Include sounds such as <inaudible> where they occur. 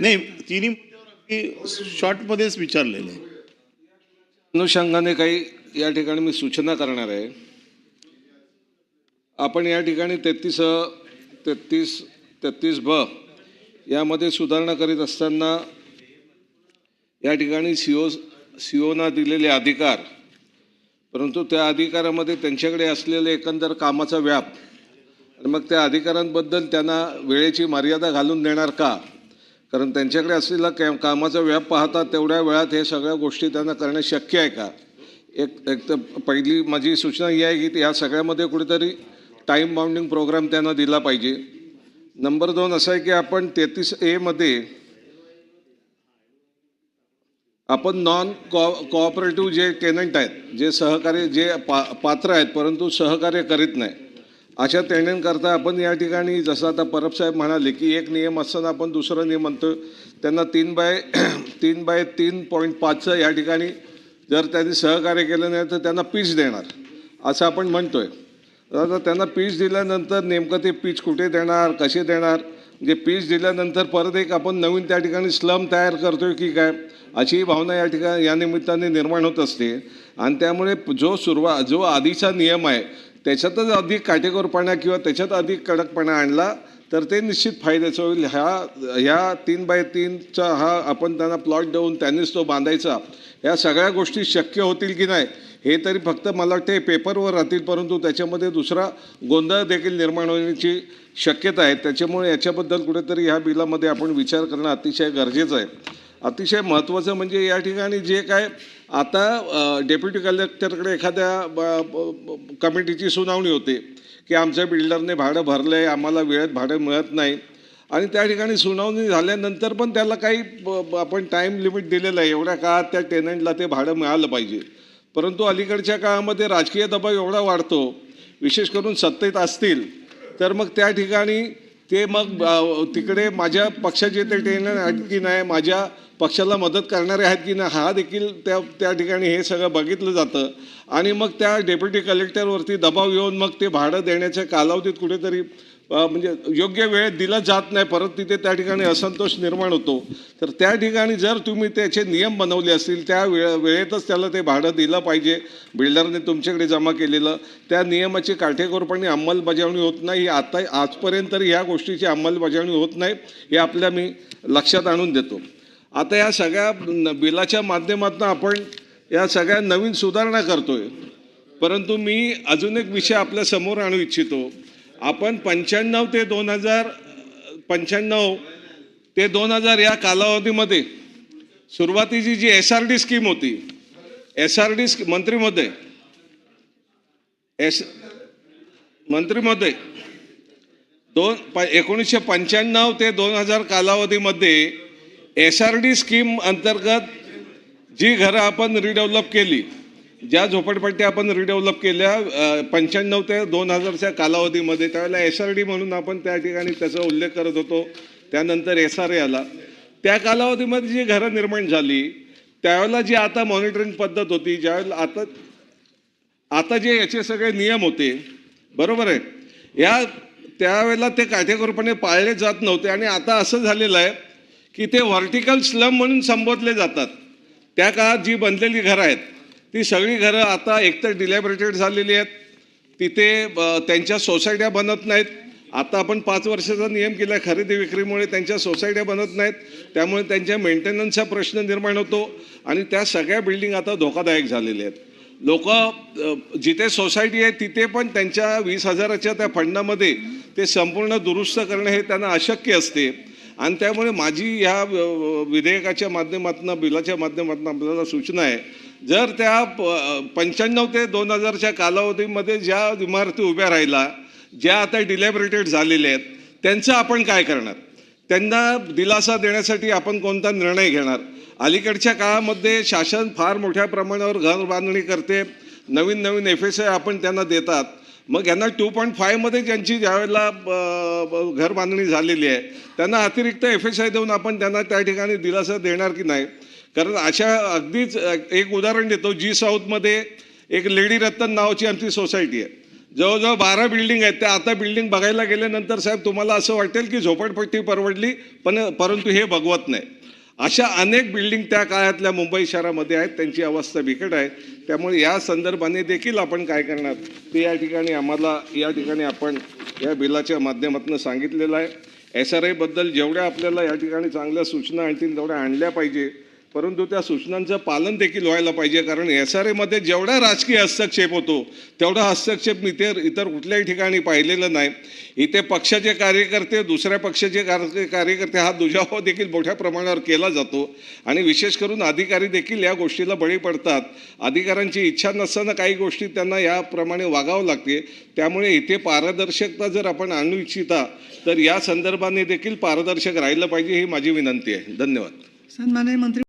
नाही तिन्ही मुद्द्यावर शॉर्टमध्येच विचारलेलं. आहे अनुषंगाने काही या ठिकाणी मी सूचना करणार आहे. आपण या ठिकाणी तेहतीस तेहतीस तेहतीस ब यामध्ये सुधारणा करीत असताना या ठिकाणी सीओ सीओना दिलेले अधिकार परंतु त्या अधिकारामध्ये त्यांच्याकडे असलेले एकंदर कामाचा व्याप आणि मग त्या अधिकारांबद्दल त्यांना वेळेची मर्यादा घालून देणार का? कारण त्यांच्याकडे असलेला कॅ कामाचा व्याप पाहता तेवढ्या वेळात हे सगळ्या गोष्टी त्यांना करणं शक्य आहे का? एक एक तर पहिली माझी सूचना ही आहे की या सगळ्यामध्ये कुठेतरी टाईम बाउंडिंग प्रोग्राम त्यांना दिला पाहिजे. नंबर दोन असं आहे की आपण तेहतीस एमध्ये आपण नॉन कॉ कॉपरेटिव्ह जे टेनंट आहेत जे सहकार्य जे पा पात्र आहेत परंतु सहकार्य करीत नाही. अशा करता आपण या ठिकाणी जसं आता परबसाहेब म्हणाले की एक नियम असताना आपण दुसरा नियम म्हणतो. त्यांना तीन बाय <clears throat> तीन बाय तीन पॉईंट पाचचं या ठिकाणी जर त्यांनी सहकार्य केलं नाही तर त्यांना पीच देणार. असं आपण म्हणतो आहे आता त्यांना पीच दिल्यानंतर नेमकं ते पीच कुठे देणार कसे देणार? म्हणजे पीच दिल्यानंतर परत एक आपण नवीन त्या ठिकाणी स्लम तयार करतो आहे की काय? अशी भावना या ठिकाणी या निमित्ताने निर्माण होत असते. आणि त्यामुळे जो सुरुवात जो आधीचा नियम आहे त्याच्यातच अधिक काटेकोरपणा किंवा त्याच्यात अधिक कडकपणा आणला तर ते निश्चित फायद्याचं होईल. ह्या ह्या तीन बाय तीनचा हा आपण त्यांना प्लॉट देऊन त्यांनीच तो बांधायचा. या सगळ्या गोष्टी शक्य होतील की नाही हे तरी फक्त मला वाटते पेपरवर राहतील परंतु त्याच्यामध्ये दुसरा गोंधळ देखील निर्माण होण्याची शक्यता आहे. त्याच्यामुळे याच्याबद्दल कुठेतरी ह्या बिलामध्ये आपण विचार करणं अतिशय गरजेचं आहे. अतिशय महत्त्वाचं म्हणजे या ठिकाणी जे काय आता डेप्युटी कलेक्टरकडे एखाद्या ब- ब- कमिटीची सुनावणी होते की आमच्या बिल्डरने भाडं भरलं आहे आम्हाला वेळेत भाडं मिळत नाही. आणि त्या ठिकाणी सुनावणी झाल्यानंतर पण त्याला काही ब- ब- आपण टाईम लिमिट दिलेलं आहे. एवढ्या काळात त्या टेनंटला ते भाडं मिळालं पाहिजे. परंतु अलीकडच्या काळामध्ये राजकीय दबाव एवढा वाढतो विशेष करून सत्तेत असतील तर मग त्या ठिकाणी ते मग तिकडे माझ्या पक्षाचे ते ट्रेनर आहेत की नाही माझ्या पक्षाला मदत करणारे आहेत की नाही हा देखील त्या त्या ठिकाणी हे सगळं बघितलं जातं. आणि मग त्या डेप्युटी कलेक्टरवरती दबाव येऊन मग ते भाडं देण्याच्या कालावधीत कुठेतरी म्हणजे योग्य वेळ दिला जात नाही परत तिथे त्या ठिकाणी असंतोष निर्माण होतो. तर त्या ठिकाणी जर तुम्ही त्याचे नियम बनवले असतील त्या वेळ वेळेतच त्याला ते भाडं दिलं पाहिजे. बिल्डरने तुमच्याकडे जमा केलेलं. त्या नियमाची काटेकोरपणे अंमलबजावणी होत नाही. आता आजपर्यंत तरी ह्या गोष्टीची अंमलबजावणी होत नाही हे आपल्या मी लक्षात आणून देतो. आता या सगळ्या न- बिलाच्या माध्यमातून आपण या सगळ्या नवीन सुधारणा करतोय. परंतु मी अजून एक विषय आपल्यासमोर आणू इच्छितो. आपण पंच्याण्णव ते दोन हजार पंच्याण्णव ते दोन हजार या कालावधीमध्ये सुरुवातीची जी एस आर डी स्कीम होती एस आर डी स्की मंत्रीमध्ये एस मंत्रीमध्ये दोन प एकोणीसशे पंच्याण्णव ते दोन हजार कालावधीमध्ये एस आर डी स्कीम अंतर्गत जी घरं आपण रिडेव्हलप केली ज्या झोपडपट्ट्या आपण रिडेव्हलप केल्या पंच्याण्णव ते दोन हजारच्या कालावधीमध्ये त्यावेळेला एस आर डी म्हणून आपण त्या ठिकाणी त्याचा उल्लेख करत होतो. त्यानंतर एस आर ए आला. त्या कालावधीमध्ये जी घरं निर्माण झाली त्यावेळेला जी आता मॉनिटरिंग पद्धत होती ज्यावेळेला आता आता जे याचे सगळे नियम होते बरोबर आहे? या त्यावेळेला ते काटेकोरपणे पाळले जात नव्हते आणि आता असं झालेलं आहे की ते व्हर्टिकल स्लम म्हणून संबोधले जातात. त्या काळात जी बनलेली घरं आहेत ती सगळी घरं आता एकतर डिलॅबरेटेड झालेली आहेत. तिथे त्यांच्या सोसायट्या बनत नाहीत. आता आपण पाच वर्षाचा नियम केला आहे खरेदी विक्रीमुळे त्यांच्या सोसायट्या बनत नाहीत. त्यामुळे त्यांच्या मेंटेनन्सचा प्रश्न निर्माण होतो आणि त्या सगळ्या बिल्डिंग आता धोकादायक झालेल्या आहेत. लोक जिथे सोसायटी आहे तिथे पण त्यांच्या वीस हजाराच्या त्या फंडामध्ये ते संपूर्ण दुरुस्त करणं हे त्यांना अशक्य असते. आणि त्यामुळे माझी ह्या विधेयकाच्या माध्यमातून बिलाच्या माध्यमातून आपल्याला सूचना आहे जर त्या पंच्याण्णव ते दोन हजारच्या कालावधीमध्ये ज्या इमारती उभ्या राहिला ज्या आता डिलॅबरेटेड झालेल्या आहेत त्यांचं आपण काय करणार? त्यांना दिलासा देण्यासाठी आपण कोणता निर्णय घेणार? अलीकडच्या काळामध्ये शासन फार मोठ्या प्रमाणावर घर बांधणी करते. नवीन नवीन एफ एस आय आपण त्यांना देतात. मग यांना टू पॉईंट फायमध्ये ज्यांची ज्यावेळेला घर बांधणी झालेली आहे त्यांना अतिरिक्त एफ एस आय देऊन आपण त्यांना त्या ठिकाणी दिलासा देणार की नाही? कारण अशा अगदीच एक उदाहरण देतो जी साऊथमध्ये एक लेडी रत्न नावाची आमची सोसायटी आहे. जवळजवळ बारा बिल्डिंग आहेत त्या आता बिल्डिंग बघायला गेल्यानंतर साहेब तुम्हाला असं वाटेल की झोपडपट्टी परवडली पण परंतु हे भगवत नाही. अशा अनेक बिल्डिंग त्या काळातल्या मुंबई शहरामध्ये आहेत त्यांची अवस्था बिकट आहे. त्यामुळे या संदर्भाने देखील आपण काय करणार ते या ठिकाणी आम्हाला या ठिकाणी आपण या बिलाच्या माध्यमातून सांगितलेलं आहे. एस आर आयबद्दल जेवढ्या आपल्याला या ठिकाणी चांगल्या सूचना आणतील तेवढ्या आणल्या पाहिजे. परंतु त्या सूचनांचं पालन देखील व्हायला पाहिजे कारण एस आर एमध्ये जेवढा राजकीय हस्तक्षेप होतो तेवढा हस्तक्षेप मी ते इतर कुठल्याही ठिकाणी पाहिलेलं नाही. इथे पक्षाचे कार्यकर्ते दुसऱ्या पक्षाचे कार- कार्यकर्ते हा दुजावा देखील मोठ्या प्रमाणावर केला जातो. आणि विशेष करून अधिकारी देखील या गोष्टीला बळी पडतात. अधिकाऱ्यांची इच्छा नसताना काही गोष्टी त्यांना याप्रमाणे वागावं लागते. त्यामुळे इथे पारदर्शकता जर आपण आणू इच्छिता तर या संदर्भाने देखील पारदर्शक राहिलं पाहिजे ही माझी विनंती आहे. धन्यवाद. सन्माननीय मंत्री